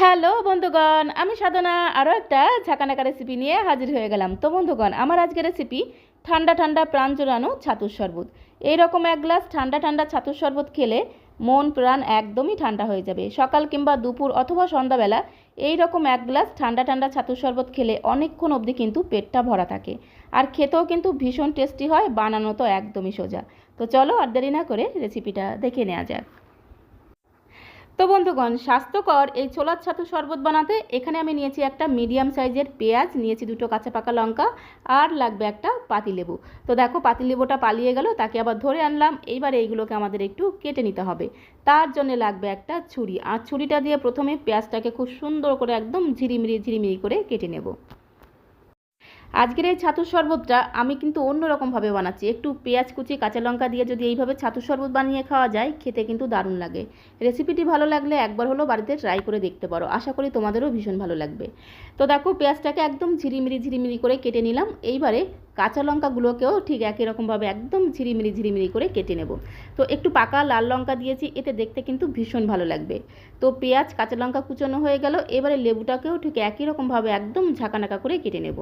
Hello বন্ধুগণ, আমি সাধনা আরও একটা ঝাঁকানাকা রেসিপি নিয়ে হাজির হয়ে গেলাম। তো বন্ধুগণ, আমার আজকের রেসিপি ঠান্ডা ঠান্ডা প্রাণ জোড়ানো ছাতুর শরবত। এইরকম এক গ্লাস ঠান্ডা ঠান্ডা ছাতুর শরবত খেলে মন, প্রাণ একদমই ঠান্ডা হয়ে যাবে। সকাল কিংবা দুপুর অথবা সন্ধ্যাবেলা এই রকম এক গ্লাস ঠান্ডা ঠান্ডা ছাতুর শরবত খেলে অনেকক্ষণ অবধি কিন্তু পেটটা ভরা থাকে। আর খেতেও কিন্তু ভীষণ টেস্টি হয়, বানানো তো একদমই সোজা। তো চলো আর দেরি না করে রেসিপিটা দেখে নেওয়া যাক। তো বন্ধুগণ, স্বাস্থ্যকর এই ছোলার ছাতু শরবত বানাতে এখানে আমি নিয়েছি একটা মিডিয়াম সাইজের পেঁয়াজ, নিয়েছি দুটো কাঁচা পাকা লঙ্কা আর লাগবে একটা পাতিলেবু। তো দেখো, পাতিলেবুটা পালিয়ে গেল, তাকে আবার ধরে আনলাম। এইবার এইগুলোকে আমাদের একটু কেটে নিতে হবে। তার জন্য লাগবে একটা ছুরি। আর ছুরিটা দিয়ে প্রথমে পেঁয়াজটাকে খুব সুন্দর করে একদম ঝিরিমিরি ঝিরিমিরি করে কেটে নেব। আজকের এই ছাতুর শরবতটা আমি কিন্তু অন্যরকমভাবে বানাচ্ছি। একটু পেঁয়াজ কুচি, কাঁচা লঙ্কা দিয়ে যদি এইভাবে ছাতুর শরবত বানিয়ে খাওয়া যায়, খেতে কিন্তু দারুণ লাগে। রেসিপিটি ভালো লাগলে একবার হলো বাড়িতে ট্রাই করে দেখতে পারো। আশা করি তোমাদেরও ভীষণ ভালো লাগবে। তো দেখো, পেঁয়াজটাকে একদম ঝিরিমিরি ঝিরিমিরি করে কেটে নিলাম। এইবারে কাঁচা লঙ্কাগুলোকেও ঠিক একই রকমভাবে একদম ঝিরিমিরি ঝিরিমিরি করে কেটে নেব। তো একটু পাকা লাল লঙ্কা দিয়েছি, এতে দেখতে কিন্তু ভীষণ ভালো লাগবে। তো পেঁয়াজ, কাঁচা লঙ্কা কুচানো হয়ে গেল। এবারে লেবুটাকেও ঠিক একই রকমভাবে একদম ঝাঁকানাকা করে কেটে নেব।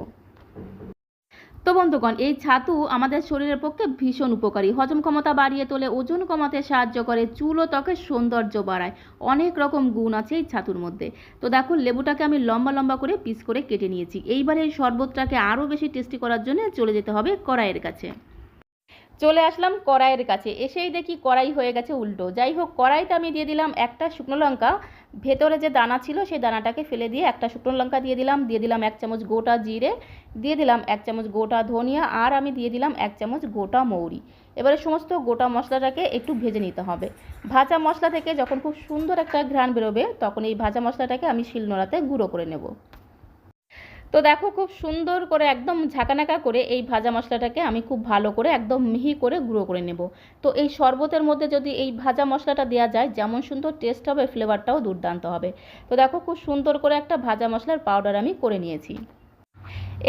তো বন্ধুগণ, এই ছাতু আমাদের শরীরের পক্ষে ভীষণ উপকারী। হজম ক্ষমতা বাড়িয়ে তোলে, ওজন কমাতে সাহায্য করে, চুল ও ত্বকের সৌন্দর্য বাড়ায়। অনেক রকম গুণ আছে এই ছাতুর মধ্যে। তো দেখো, লেবুটাকে আমি লম্বা লম্বা করে পিস করে কেটে নিয়েছি। এইবার এই শরবতটাকে আরও বেশি টেস্টি করার জন্য চলে যেতে হবে কড়াইয়ের কাছে। চলে আসলাম কড়াইয়ের কাছে। এসেই দেখি কড়াই হয়ে গেছে উল্টো। যাই হোক, কড়াইতে আমি দিয়ে দিলাম একটা শুকনো লঙ্কা। ভেতরে যে দানা ছিল, সেই দানাটাকে ফেলে দিয়ে একটা শুকনো লঙ্কা দিয়ে দিলাম। দিয়ে দিলাম এক চামচ গোটা জিরে, দিয়ে দিলাম এক চামচ গোটা ধনিয়া, আর আমি দিয়ে দিলাম এক চামচ গোটা মৌরি। এবারে সমস্ত গোটা মশলাটাকে একটু ভেজে নিতে হবে। ভাজা মশলা থেকে যখন খুব সুন্দর একটা ঘ্রাণ বেরোবে, তখন এই ভাজা মশলাটাকে আমি শিলনোড়াতে গুঁড়ো করে নেব। তো দেখো খুব সুন্দর করে একদম ঝাঁকানাকা করে এই ভাজা মশলাটাকে আমি খুব ভালো করে একদম মিহি করে গুঁড়ো করে নেব। তো এই শরবতের মধ্যে যদি এই ভাজা মশলাটা দেওয়া যায়, যেমন সুন্দর টেস্ট হবে ফ্লেভারটাও দুর্দান্ত হবে। তো দেখো খুব সুন্দর করে একটা ভাজা মশলার পাউডার আমি করে নিয়েছি।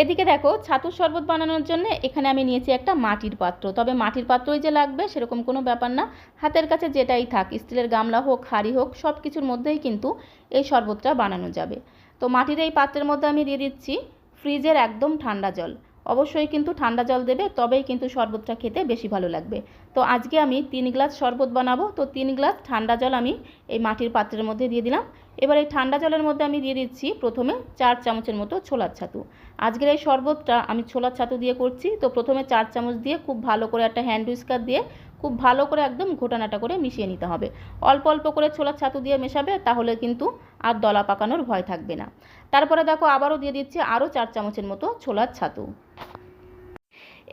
এদিকে দেখো, ছাতুর শরবত বানানোর জন্য এখানে আমি নিয়েছি একটা মাটির পাত্র। তবে মাটির পাত্রই যে লাগবে সেরকম কোনো ব্যাপার না। হাতের কাছে যেটাই থাক, স্টিলের গামলা হোক, হাঁড়ি হোক সব কিছুর মধ্যেই কিন্তু এই শরবতটা বানানো যাবে। তো মাটির এই পাত্রের মধ্যে আমি দিয়ে দিচ্ছি ফ্রিজের একদম ঠান্ডা জল। অবশ্যই কিন্তু ঠান্ডা জল দেবে, তবেই কিন্তু শরবতটা খেতে বেশি ভালো লাগবে। তো আজকে আমি তিন গ্লাস শরবত বানাবো, তো তিন গ্লাস ঠান্ডা জল আমি এই মাটির পাত্রের মধ্যে দিয়ে দিলাম। এবার এই ঠান্ডা জলের মধ্যে আমি দিয়ে দিচ্ছি প্রথমে চার চামচের মতো ছোলার ছাতু। আজকের এই শরবতটা আমি ছোলার ছাতু দিয়ে করছি, তো প্রথমে চার চামচ দিয়ে খুব ভালো করে একটা হ্যান্ড উইস্কার দিয়ে খুব ভালো করে একদম ঘোটানাটা করে মিশিয়ে নিতে হবে। অল্প অল্প করে ছোলার ছাতু দিয়ে মেশাবে, তাহলে কিন্তু আর দলা পাকানোর ভয় থাকবে না। তারপরে দেখো আবারও দিয়ে দিচ্ছি আরও চার চামচের মতো ছোলার ছাতু।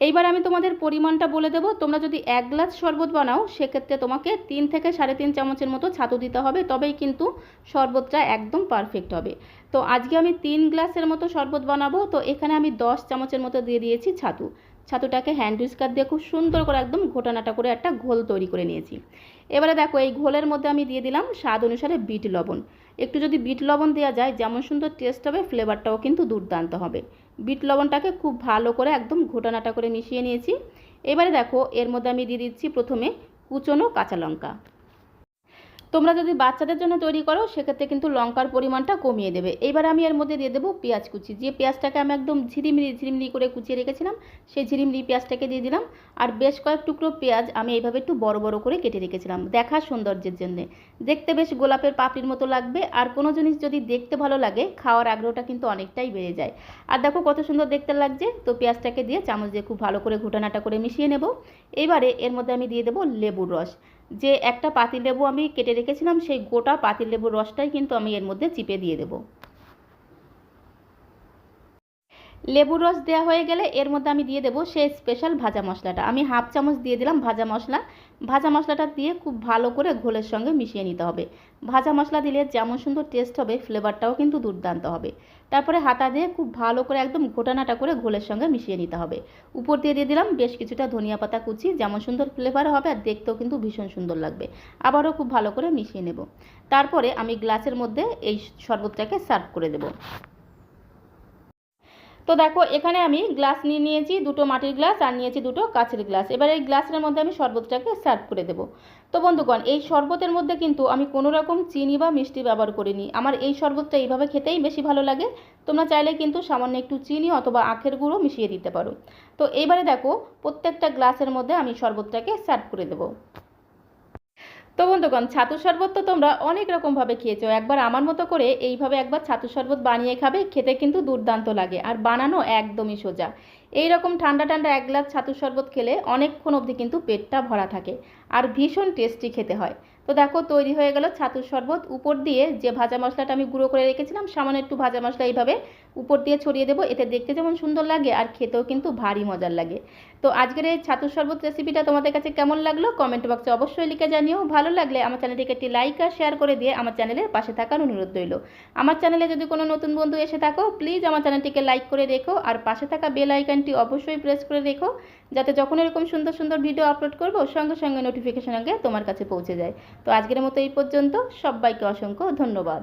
এইবার আমি তোমাদের পরিমাণটা বলে দেবো। তোমরা যদি এক গ্লাস শরবত বানাও, সেক্ষেত্রে তোমাকে তিন থেকে সাড়ে তিন চামচের মতো ছাতু দিতে হবে, তবেই কিন্তু শরবতটা একদম পারফেক্ট হবে। তো আজকে আমি তিন গ্লাসের মতো শরবত বানাবো। তো এখানে আমি দশ চামচের মতো দিয়ে দিয়েছি ছাতু। ছাতুটাকে হ্যান্ড উইস্কার দিয়ে খুব সুন্দর করে একদম ঘোটানাটা করে একটা ঘোল তৈরি করে নিয়েছি। এবারে দেখো এই ঘোলের মধ্যে আমি দিয়ে দিলাম স্বাদ অনুসারে বিট লবণ। একটু যদি বিট লবণ দেওয়া যায়, যেমন সুন্দর টেস্ট হবে ফ্লেভারটাও কিন্তু দুর্দান্ত হবে। বিট লবণটাকে খুব ভালো করে একদম ঘোটানাটা করে মিশিয়ে নিয়েছি। এবারে দেখো এর মধ্যে আমি দিয়ে দিচ্ছি প্রথমে কুচনো কাঁচা লঙ্কা। তোমরা যদি বাচ্চাদের জন্য তৈরি করো, সেক্ষেত্রে কিন্তু লঙ্কার পরিমাণটা কমিয়ে দেবে। এবার আমি এর মধ্যে দিয়ে দেবো পেঁয়াজ কুচি। যে পেঁয়াজটাকে আমি একদম ঝিরিমিরি ঝিরিমিরি করে কুচিয়ে রেখেছিলাম, সেই ঝিরিমিরি পেঁয়াজটাকে দিয়ে দিলাম। আর বেশ কয়েক টুকরো পেঁয়াজ আমি এইভাবে একটু বড় বড় করে কেটে রেখেছিলাম। দেখার সৌন্দর্যের জন্যে। দেখতে বেশ গোলাপের পাপড়ির মতো লাগবে। আর কোনো জিনিস যদি দেখতে ভালো লাগে, খাওয়ার আগ্রহটা কিন্তু অনেকটাই বেড়ে যায়। আর দেখো কত সুন্দর দেখতে লাগছে। তো পেঁয়াজটাকে দিয়ে চামচ দিয়ে খুব ভালো করে ঘুটানাটা করে মিশিয়ে নেব। এবারে এর মধ্যে আমি দিয়ে দেবো লেবুর রস। যে একটা পাতিলেবু আমি কেটে রেখেছিলাম, সেই গোটা পাতিলেবুর রসটাই কিন্তু আমি এর মধ্যে চিপে দিয়ে দেবো। লেবুর রস দেওয়া হয়ে গেলে এর মধ্যে আমি দিয়ে দেবো সেই স্পেশাল ভাজা মশলাটা। আমি হাফ চামচ দিয়ে দিলাম ভাজা মশলা। ভাজা মশলাটা দিয়ে খুব ভালো করে ঘোলের সঙ্গে মিশিয়ে নিতে হবে। ভাজা মশলা দিলে যেমন সুন্দর টেস্ট হবে ফ্লেভারটাও কিন্তু দুর্দান্ত হবে। তারপরে হাতা দিয়ে খুব ভালো করে একদম ঘোটানাটা করে ঘোলের সঙ্গে মিশিয়ে নিতে হবে। উপর দিয়ে দিয়ে দিলাম বেশ কিছুটা ধনিয়া পাতা কুচি, যেমন সুন্দর ফ্লেভার হবে আর দেখতেও কিন্তু ভীষণ সুন্দর লাগবে। আবারও খুব ভালো করে মিশিয়ে নেব। তারপরে আমি গ্লাসের মধ্যে এই শরবতটাকে সার্ভ করে দেবো। তো দেখো, এখানে আমি গ্লাস নিয়ে নিয়েছি, দুটো মাটির গ্লাস আর নিয়েছি দুটো কাচের গ্লাস এবার এই গ্লাসের মধ্যে আমি শরবতটাকে সার্ভ করে দেবো। তো বন্ধুগণ, এই শরবতের মধ্যে কিন্তু আমি কোনো রকম চিনি বা মিষ্টি ব্যবহার করিনি। আমার এই শরবতটা এইভাবে খেতেই বেশি ভালো লাগে। তোমরা চাইলে কিন্তু সামান্য একটু চিনি অথবা আখের গুঁড়ো মিশিয়ে দিতে পারো। তো এইবারে দেখো, প্রত্যেকটা গ্লাসের মধ্যে আমি শরবতটাকে সার্ভ করে দেবো। তো বন্ধুগণ, ছাতু শরবত তো তোমরা অনেক রকমভাবে খেয়েছো। একবার আমার মতো করে এইভাবে একবার ছাতু শরবত বানিয়ে খাবে, খেতে কিন্তু দুর্দান্ত লাগে। আর বানানো একদমই সোজা। এই রকম ঠান্ডা ঠান্ডা এক গ্লাস ছাতু শরবত খেলে অনেকক্ষণ অবধি কিন্তু পেটটা ভরা থাকে। আর ভীষণ টেস্টি খেতে হয়। তো দেখো, তৈরি হয়ে গেল ছাতুর শরবত। উপর দিয়ে যে ভাজা মশলাটা আমি গুঁড়ো করে রেখেছিলাম, সামান্য একটু ভাজা মশলা এইভাবে উপর দিয়ে ছড়িয়ে দেবো। এতে দেখতে যেমন সুন্দর লাগে আর খেতেও কিন্তু ভারী মজার লাগে। তো আজকের এই ছাতুর শরবত রেসিপিটা তোমাদের কাছে কেমন লাগল? কমেন্ট বক্সে অবশ্যই লিখে জানিও। ভালো লাগলে আমার চ্যানেলটিকে একটি লাইক আর শেয়ার করে দিয়ে আমার চ্যানেলের পাশে থাকার অনুরোধ রইল। আমার চ্যানেলে যদি কোনো নতুন বন্ধু এসে থাকো প্লিজ আমার চ্যানেলটিকে লাইক করে রেখো আর পাশে থাকা বেল আইকনটি অবশ্যই প্রেস করে রেখো, যাতে যখন এরকম সুন্দর সুন্দর ভিডিও আপলোড করব, সঙ্গে সঙ্গে নোটিফিকেশন আগে তোমার কাছে পৌঁছে যায়। তো আজকের মতো এই পর্যন্ত। সবাইকে অসংখ্য ধন্যবাদ।